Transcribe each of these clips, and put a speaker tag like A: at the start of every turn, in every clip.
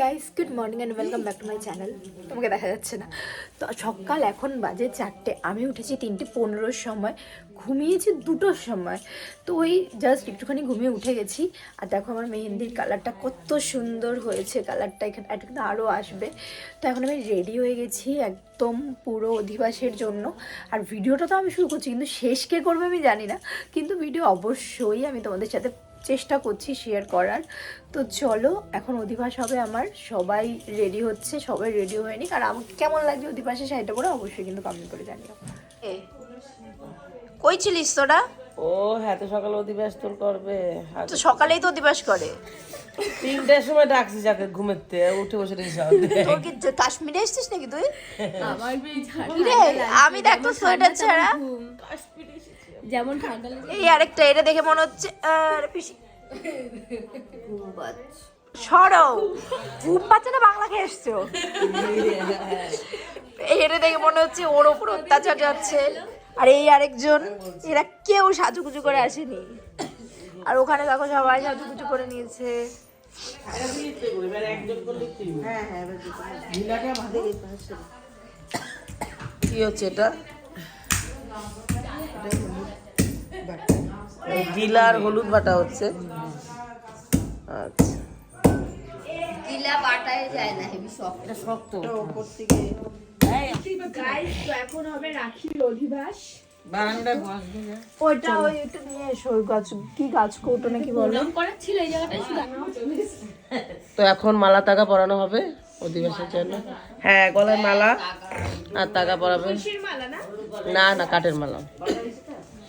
A: Guys good morning and welcome back to my channel তোমাকে দেখা যাচ্ছে না। তো সকাল এখন বাজে চারটে। আমি উঠেছি তিনটে পনেরোর সময়। ঘুমিয়েছি দুটোর সময়। তো ওই জাস্ট একটুখানি ঘুমিয়ে উঠে গেছি। আর দেখো আমার মেহেন্দির কালারটা কত সুন্দর হয়েছে। কালারটা এখানে কিন্তু আরও আসবে। তো এখন আমি রেডি হয়ে গেছি একদম পুরো অধিবাসের জন্য। আর ভিডিওটা তো আমি শুরু করছি, কিন্তু শেষ কে করবে আমি জানি না। কিন্তু ভিডিও অবশ্যই আমি তোমাদের সাথে চেষ্টা করছি শেয়ার করার। তো চলো এখন অধিবাস হবে আমার। সবাই রেডি হচ্ছে সবাই রেডি হয়ে নিক। আর আমাকে কেমন লাগছে অধিবাসের শাড়িটা করে অবশ্যই কিন্তু কমেন্ট করে জানিও। কই ছিলিস তোরা?
B: ও হ্যাঁ তো সকালে অধিবাস তোর করবে।
A: তো সকালেই তো অধিবাস করে।
B: তিনটার সময় ডাকছি যাকে ঘুমেতে উঠে বসে
A: তোর কি কাশ্মীরে এসেছিস নাকি তুই? আমি দেখ তো সোয়েটার ছাড়া।
C: যেমন ঠান্ডা
A: এই আরেকটা এটা দেখে মনে হচ্ছে আরে পিসি। সরো। ঘুম পাচ্ছে না বাংলা খেয়ে এসছো। এটা দেখে মনে হচ্ছে ওর ওপর অত্যাচার যাচ্ছে। আর এই আরেকজন এরা কেউ সাজুগুজু করে আসেনি। আর ওখানে দেখো সবাই সাজুগুজু করে নিয়েছে।
B: কি হচ্ছে এটা? গিলা আর হলুদ বাটা হচ্ছে। আচ্ছা।
C: গিলা বাটায় যায় না হেভি শক্ত।
B: এটা শক্ত।
A: গাইস তো এখন হবে রাখির অধিবাস।
B: বারান্দায় বসবি
A: ওইটা ওই একটু নিয়ে এসো গাছ কি গাছ কৌটো নাকি বলো?
C: করার ছিল এই জায়গাটা
B: তো এখন মালা তাগা পরানো হবে অধিবাসের জন্য। হ্যাঁ গলায় মালা আর তাগা পরাবে। না না কাঠের মালা।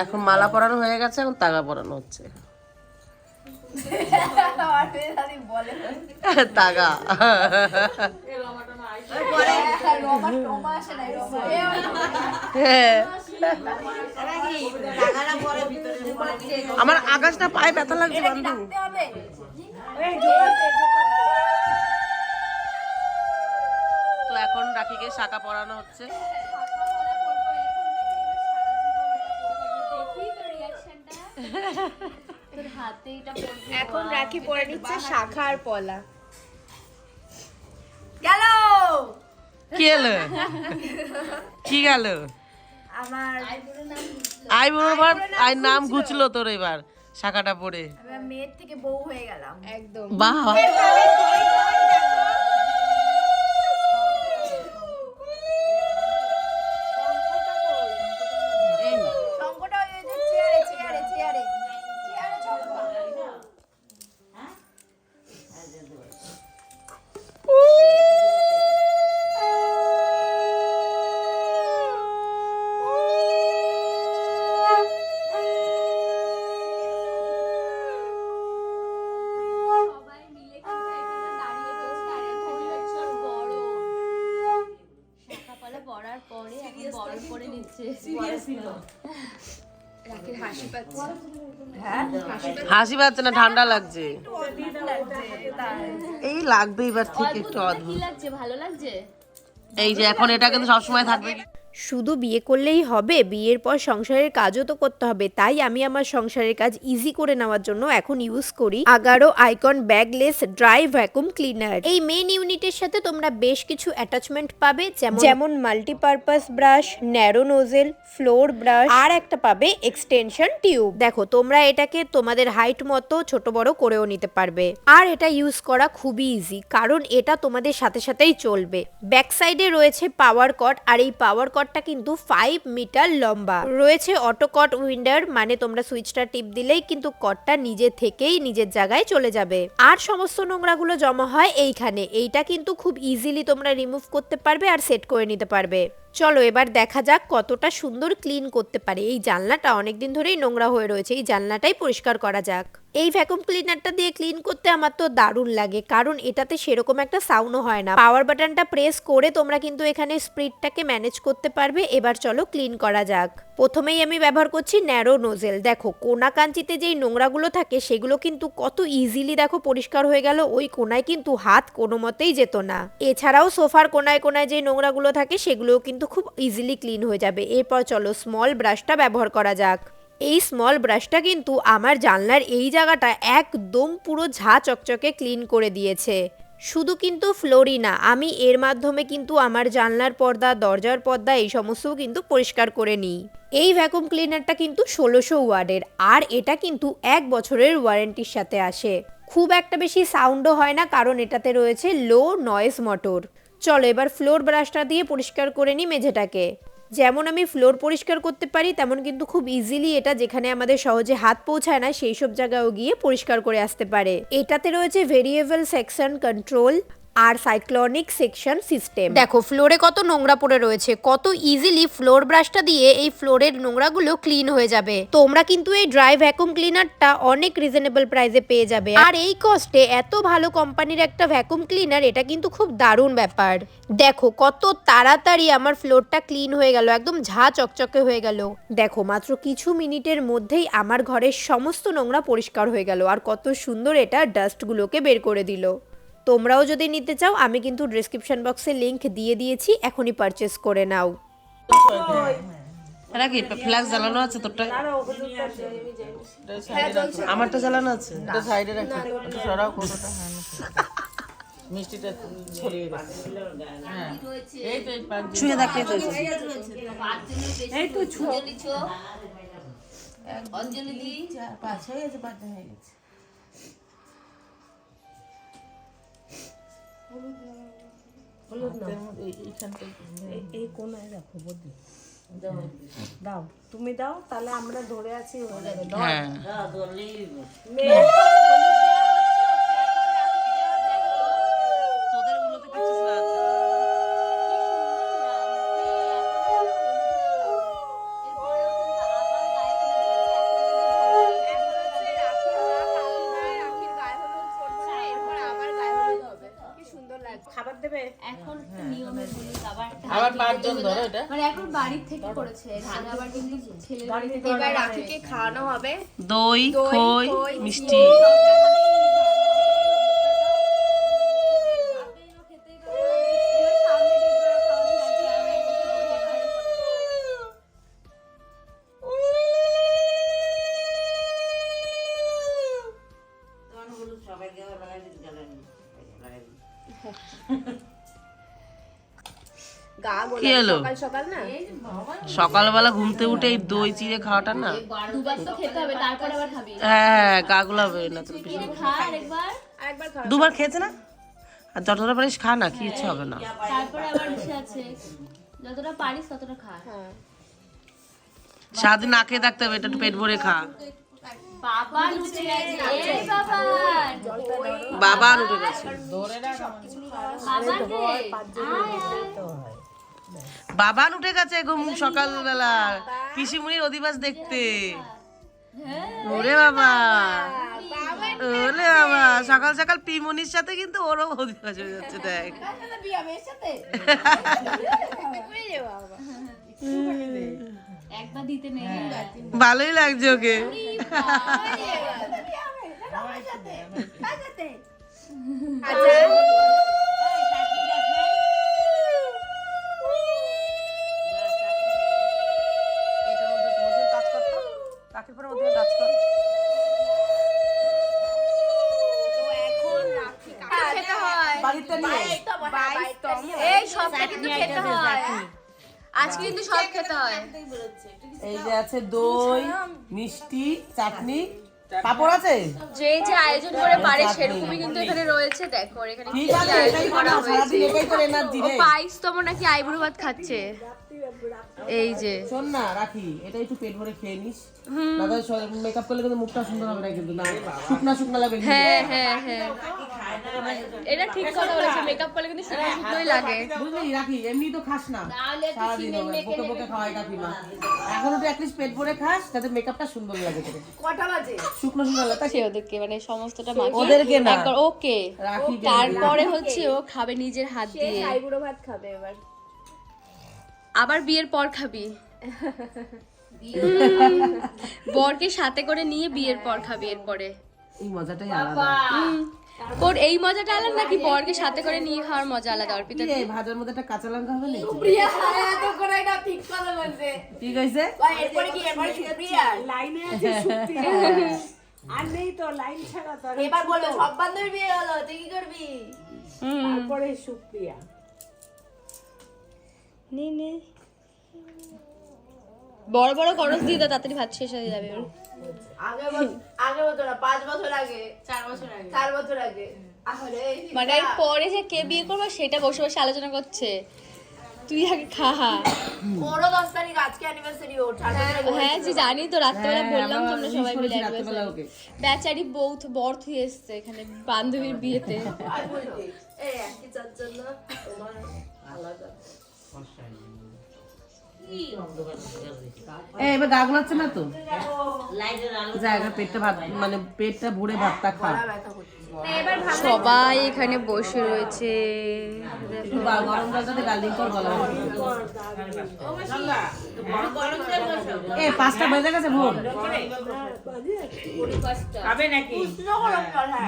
B: এখন মালা পরানো হয়ে গেছে এখন তাগা পরানো হচ্ছে। তাগা। হ্যাঁ। আমার আকাশটা পায়ে ব্যথা লাগছে বন্ধু এখন রাখিকে শাখা পরানো হচ্ছে।
C: তোর হাতে এটা পড়বে
A: এখন রাখি পরে নিচ্ছে শাখা আর পলা। গেল!
B: কি এলো কি গেল?
A: আমার
B: আই নাম ঘুচলো তোর এবার শাখাটা পরে।
A: মেয়ের থেকে বউ হয়ে গেলাম।
C: একদম।
B: বাহ।
A: হাসি পাচ্ছে
B: না ঠান্ডা লাগছে। এই লাগবে এবার থেকে একটু অদ্ভুত।
C: লাগছে ভালো লাগছে।
B: এই যে এখন এটা কিন্তু সবসময় থাকবে।
D: শুধু বিয়ে করলেই হবে বিয়ের পর সংসারের কাজও তো করতে হবে। তাই আমি আমার সংসারের কাজ ইজি করে নেওয়ার জন্য এখন ইউজ করি Agaro icon bagless dry vacuum cleaner. এই মেন ইউনিটের সাথে তোমরা বেশ কিছু অ্যাটাচমেন্ট পাবে যেমন যেমন multipurpose brush narrow nozzle floor brush আর একটা পাবে এক্সটেনশন টিউব দেখো তোমরা এটাকে তোমাদের হাইট মতো ছোট বড় করেও নিতে পারবে। আর এটা ইউজ করা খুবই ইজি কারণ এটা তোমাদের সাথে সাথেই চলবে। ব্যাক সাইডে রয়েছে পাওয়ার কট আর এই পাওয়ার কটটা কিন্তু ফাইভ মিটার লম্বা। রয়েছে অটো কট উইন্ডার মানে তোমরা সুইচটা টিপ দিলেই কিন্তু কটটা নিজে থেকেই নিজের জায়গায় চলে যাবে। আর সমস্ত নোংরাগুলো জমা হয় এইখানে। এইটা কিন্তু খুব ইজিলি তোমরা রিমুভ করতে পারবে আর সেট করে নিতে পারবে। চলো এবার দেখা যাক কতটা সুন্দর ক্লিন করতে পারে। এই জানলাটা অনেকদিন ধরেই নোংরা হয়ে রয়েছে। এই জানলাটাই পরিষ্কার করা যাক। এই ভ্যাকুম ক্লিনারটা দিয়ে ক্লিন করতে আমার তো দারুণ লাগে, কারণ এটাতে সেরকম একটা সাউন্ডও হয় না। পাওয়ার বাটনটা প্রেস করে তোমরা কিন্তু এখানে স্পিডটাকে ম্যানেজ করতে পারবে, এবার চলো ক্লিন করা যাক। প্রথমেই আমি ব্যবহার করছি ন্যারো নোজেল দেখো কোনা কাঞ্চিতে যেই নোংরাগুলো থাকে, সেগুলো কিন্তু কত ইজিলি দেখো পরিষ্কার হয়ে গেল, ওই কোনায় কিন্তু হাত কোনো মতেই যেত না। এছাড়াও সোফার কোনায় কোনায় যে নোংরাগুলো থাকে, সেগুলোও কিন্তু খুব ইজিলি ক্লিন হয়ে যাবে। এরপর চলো স্মল ব্রাশটা ব্যবহার করা যাক। এই স্মল ব্রাশটা কিন্তু আমার জানলার এই জায়গাটা একদম পুরো ঝা চকচকে ক্লিন করে দিয়েছে। শুধু কিন্তু ফ্লোরই না, আমি এর মাধ্যমে কিন্তু আমার জানলার পর্দা, দরজার পর্দা এই সমস্তও কিন্তু পরিষ্কার করে নিই। এই ভ্যাকুম ক্লিনারটা কিন্তু ষোলোশো ওয়ার্ডের, আর এটা কিন্তু এক বছরের ওয়ারেন্টির সাথে আসে। খুব একটা বেশি সাউন্ডও হয় না, কারণ এটাতে রয়েছে লো নয়েজ মোটর চলো এবার ফ্লোর ব্রাশটা দিয়ে পরিষ্কার করে নিই মেঝেটাকে। যেমন আমি ফ্লোর পরিষ্কার করতে পারি, তেমন কিন্তু খুব ইজিলি এটা যেখানে আমাদের সহজে হাত পৌঁছায় না, সেই সব জায়গায়ও গিয়ে পরিষ্কার করে আসতে পারে। এটাতে রয়েছে ভেরিয়েবল সেকশন কন্ট্রোল আর সাইক্লনিক সেকশন সিস্টেম দেখো ফ্লোরে কত নোংরা পড়ে রয়েছে, কত ইজিলি ফ্লোর ব্রাশটা দিয়ে এই ফ্লোরের নোংরাগুলো ক্লিন হয়ে যাবে। তোমরা কিন্তু এই ড্রাই ভ্যাকুম ক্লিনারটা অনেক রিজনেবল প্রাইসে পেয়ে যাবে। আর এই কস্টে এত ভালো কোম্পানির একটা ভ্যাকুম ক্লিনার এটা কিন্তু খুব দারুণ ব্যাপার। দেখো, কত তাড়াতাড়ি আমার ফ্লোরটা ক্লিন হয়ে গেল, একদম ঝা চকচকে হয়ে গেল। দেখো, মাত্র কিছু মিনিটের মধ্যেই আমার ঘরের সমস্ত নোংরা পরিষ্কার হয়ে গেল, আর কত সুন্দর এটা ডাস্টগুলোকে বের করে দিল। তোমরাও যদি নিতে চাও আমি কিন্তু ডিসক্রিপশন বক্সে লিংক দিয়ে দিয়েছি এখনই পারচেস করে নাও।
B: এটা কি ফ্ল্যাক্স জ্বালানো আছে তোরটা আমারটা জ্বালানো আছে? এটা সাইডে রাখি। একটু সরাও কোটোটা মিষ্টিটা ছড়িয়ে হ্যাঁ। এই তো ছুঁয়ে দেখতে তো এই তো ছুঁয়ে।
C: অঞ্জলি দি।
B: পাঁচ হয়ে গেছে পাঁচ হয়ে গেছে।
E: এই কোনায় রাখো বদি। দাও। তুমি দাও তাহলে আমরা ধরে আছি হয়ে যাবে। দাও।
B: হ্যাঁ
C: বাড়ির থেকে করেছে রাজা আবার কিন্তু ছেলের বাড়ি থেকে
E: এবার
C: রাখিকে খাওয়ানো হবে।
B: দই খই মিষ্টি। কি হলো
E: সকাল না?
B: সকালবেলা ঘুমতে উঠে এই দই চিড়ে খাওয়াটা না?
C: দুবার তো খেতে হবে তারপরে আবার খাবি।
B: হ্যাঁ গাগুলো হবে না তো বেশি।
C: খা আরেকবার।
B: দুবার খেয়েছে না? আর যতটা পারিস খা না কি ইচ্ছে হবে না।
C: তারপরে আবার ইসে আছে। যতটা পারিস ততটা খা।
B: সারাদিন না খেয়ে থাকতে হবে এটা একটু পেট ভরে খা।
C: বাবা উঠে গেছে
B: বাবান উঠে গেছে ঘুম সকালবেলা। পিসিমুনির অধিবাস দেখতে। ওরে বাবা। ওরে বাবা। সকাল সকাল পিমনির সাথে কিন্তু ওরও অধিবাস হয়ে যাচ্ছে, দেখ।
C: একবার দিতে নেই
B: নিয়ে
C: এই সবটা কিন্তু খেতে হয়। আজকে কিন্তু সব খেতে হয়।
B: এই যে আছে দই মিষ্টি চাটনি। পাপড় আছে?
C: যে যে আয়োজন করে পারে সেরকমই কিন্তু এখানে রয়েছে। দেখো আর এখানে কি আয়োজন করা হয়েছে। ও নাকি আইবুড়ো ভাত খাচ্ছে। এই যে।
B: শোন না রাখি এটা একটু পেট ভরে খেয়ে নিস। দাদা মেকআপ করলে কিন্তু মুখটা সুন্দর হবে না কিন্তু না শুকনা শুকনা কিন্তু।
C: হ্যাঁ হ্যাঁ হ্যাঁ। এটা ঠিক কথা বলেছে মেকআপ করলে কিন্তু শুকনো শুকনোই লাগে।
B: বুঝলি রাখি এমনি তো খাস না। সারাদিন হবে, বকে বকে খাওয়াই কাকিমা এখন একটু অ্যাটলিস্ট পেট ভরে খাস যাতে মেকআপটা সুন্দর লাগে তোকে।
A: কটা বাজে?
B: শুকনো শুকনো লাগে
C: সে ওদেরকে মানে সমস্তটা মাখিয়ে
B: ওদেরকে না।
C: ওকে।
B: রাখি
C: তারপরে হচ্ছে ও খাবে নিজের হাত দিয়ে।
A: বুড়ো ভাত খাবে এবার।
C: আবার বিয়ের পর খাবি। বরকে সাথে করে নিয়ে বিয়ের পর খাবি এরপরে।
B: এই মজাটাই আলাদা।
C: ওর এই মজাটা আলাদা নাকি বরকে সাথে করে নিয়ে খাওয়ার মজা আলাদা অর্পিতা?
B: রে, ভাজার মধ্যে একটা কাঁচা লঙ্কা হবে না
A: প্রিয়া এত করে এটা ঠিক কথা বলছে।
B: ঠিক আছে
A: এরপরে কি সুপ্রিয়া
E: লাইনে আছে সুপ্রিয়া আর নেই তো লাইন ছাড়া তো
A: এবার বলবে সব বান্ধবীর বিয়ে হলো তুই কি করবি?
E: তারপরে সুপ্রিয়া।
C: নে নে। বড় বড় করস দিয়ে দাও তাড়াতাড়ি ভাত শেষ হয়ে যাবে ওর।
A: আগে আগে বলতো না পাঁচ বছর আগে। চার বছর আগে। চার বছর আগে। আরে
C: মানে এর পরে যে কে বিয়ে করবে সেটা বসে বসে আলোচনা করছে। তুই আগে খা
A: ওরও দশ তারিখ আজকে অ্যানিভার্সারি ওর
C: হ্যাঁ যে জানি তো রাত্রেবেলা
B: হ্যাঁ,
C: বললাম
B: আমরা
C: তোমরা সবাই মিলে।
B: ওকে।
C: বেচারি বউ বর থুই এসছে এখানে বান্ধবীর বিয়েতে।
A: এই একই চার না তোমার আলাদা।
B: এবার না তো? পেটটা ভাত মানে পেটটা ভরে ভাতটা খা।
C: সবাই এখানে বসে রয়েছে।
B: এ পাঁচটা বেজে গেছে ভোর।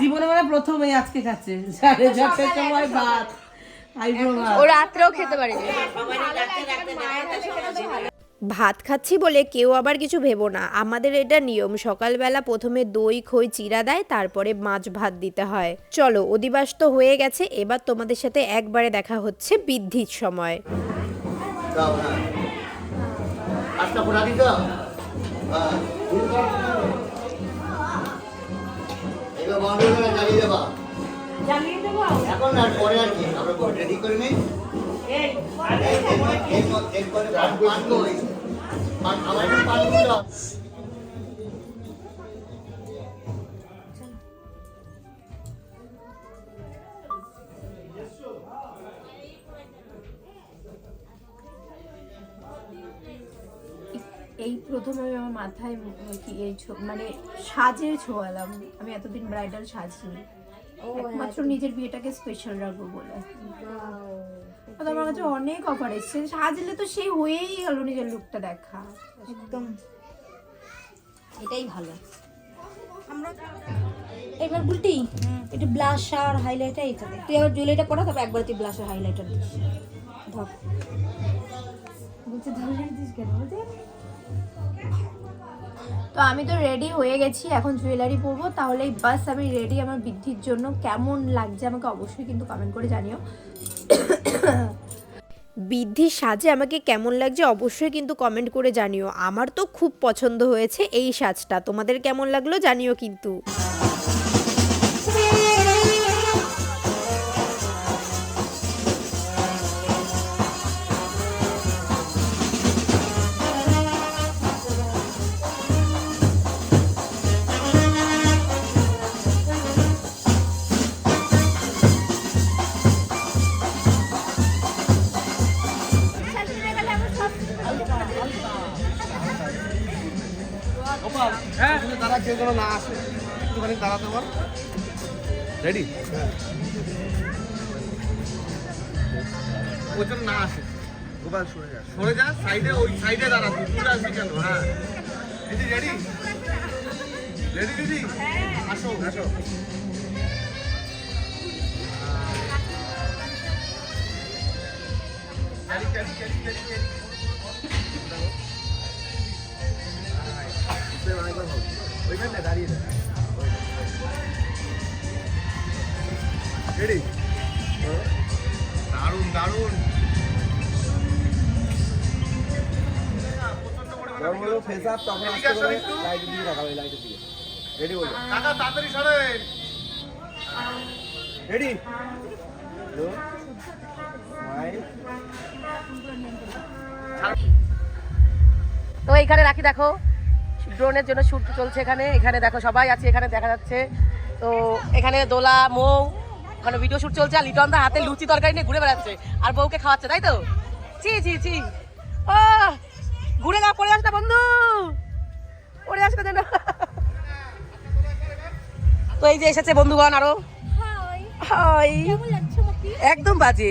B: জীবনে মানে প্রথম আজকে খাচ্ছে। সাড়ে চারটের সময় ভাত।
C: ও রাত্রেও খেতে পারিনি
D: ভাত খাচ্ছি বলে কেউ আবার কিছু ভেবো না। আমাদের এটা নিয়ম সকালবেলা প্রথমে দই খই চিরা দেয় তারপরে মাছ ভাত দিতে হয়। চলো অধিবাস তো হয়ে গেছে এবার তোমাদের সাথে একবারে দেখা হচ্ছে বৃদ্ধির সময়।
F: হ্যাঁ। হ্যাঁ। এবার বন্ধ করে জ্বালিয়ে দেবা।
E: জ্বালিয়ে দেবো
F: এখন আর পরে আর কি আমরা রেডি করে নিই।
E: এই
F: এরপরে পান পান পান আমার পান দাও।
A: এই প্রথম আমি আমার মাথায় কি এই ছো- মানে সাজে ছোঁয়ালাম। আমি এতদিন ব্রাইডাল সাজিনি। একমাত্র নিজের বিয়েটাকে স্পেশাল রাখব বলে। তো আমার কাছে অনেক অফার এসছে। সাজলে তো সেই হয়েই গেল নিজের লুকটা দেখা।
G: একদম। এটাই ভালো। এবার উল্টি একটু ব্লাশ আর হাইলাইটার এটা তুই আবার জুয়েলারিটা পড়া তারপর একবার তুই ব্লাশ আর হাইলাইটার দিস। ধর।
A: তো আমি তো রেডি হয়ে গেছি, এখন জুয়েলারি পরবো তাহলেই বাস আমি রেডি আমার বৃদ্ধির জন্য কেমন লাগছে আমাকে অবশ্যই কিন্তু কমেন্ট করে জানিও।
D: বৃদ্ধির সাজে আমাকে কেমন লাগছে অবশ্যই কিন্তু কমেন্ট করে জানিও। আমার তো খুব পছন্দ হয়েছে এই সাজটা, তোমাদের কেমন লাগল জানিও কিন্তু।
H: যেন না আসে। একটুখানি দাঁড়াতে বল। রেডি ওই জন্য না আসে। গোপাল সরে যা। সরে যা সাইডে ওই সাইডে দাঁড়া তুই তুই আসবি কেন? হ্যাঁ। দিদি রেডি রেডি দিদি? আসো। আসো। Carry carry carry carry carry ওইখানে দাঁড়িয়ে রেডি দারুণ দারুণ। ফেস আপ তখন লাইট দিয়ে রাখাবে লাইটের দিকে রেডি বলো কাকা তাড়াতাড়ি সরেন। রেডি হ্যালো স্মাইল
B: তো এইখানে রাখি দেখো। ড্রোনের জন্য শ্যুট চলছে এখানে। এখানে দেখো সবাই আছে এখানে দেখা যাচ্ছে। তো এখানে দোলা মৌ ওখানে ভিডিও শ্যুট চলছে আর লিটন দা হাতে লুচি তরকারি নিয়ে ঘুরে বেড়াচ্ছে। আর বউকে খাওয়াচ্ছে তাই তো? চি চি চি ও ঘুরে যা পড়ে আসটা বন্ধু। পড়ে আসটা যেন। তো এই যে এসেছে বন্ধুগণ আরও। হাই। একদম বাজে।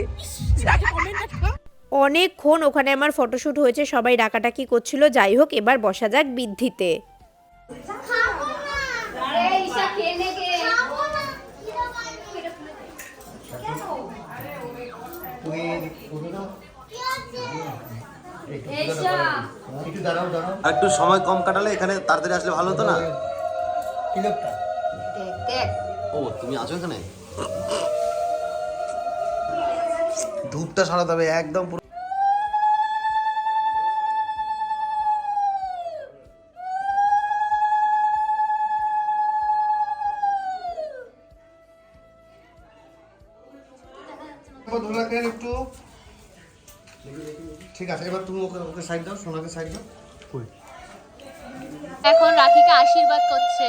D: অনেকক্ষণ ওখানে আমার ফটোশ্যুট হয়েছে সবাই ডাকাটাকি করছিল যাই হোক এবার বসা যাক বৃদ্ধিতে।
F: একটু দাঁড়াও দাঁড়াও
H: আর একটু সময় কম কাটালে এখানে তাড়াতাড়ি আসলে ভালো হতো না? ও তুমি আছো এখানে? ধূপটা সারাতে হবে একদম পুরো একটু। ঠিক আছে এবার তুমি ওকে ওকে সাইড দাও সোনাকে সাইড দাও।
C: এখন রাখিকে আশীর্বাদ করছে।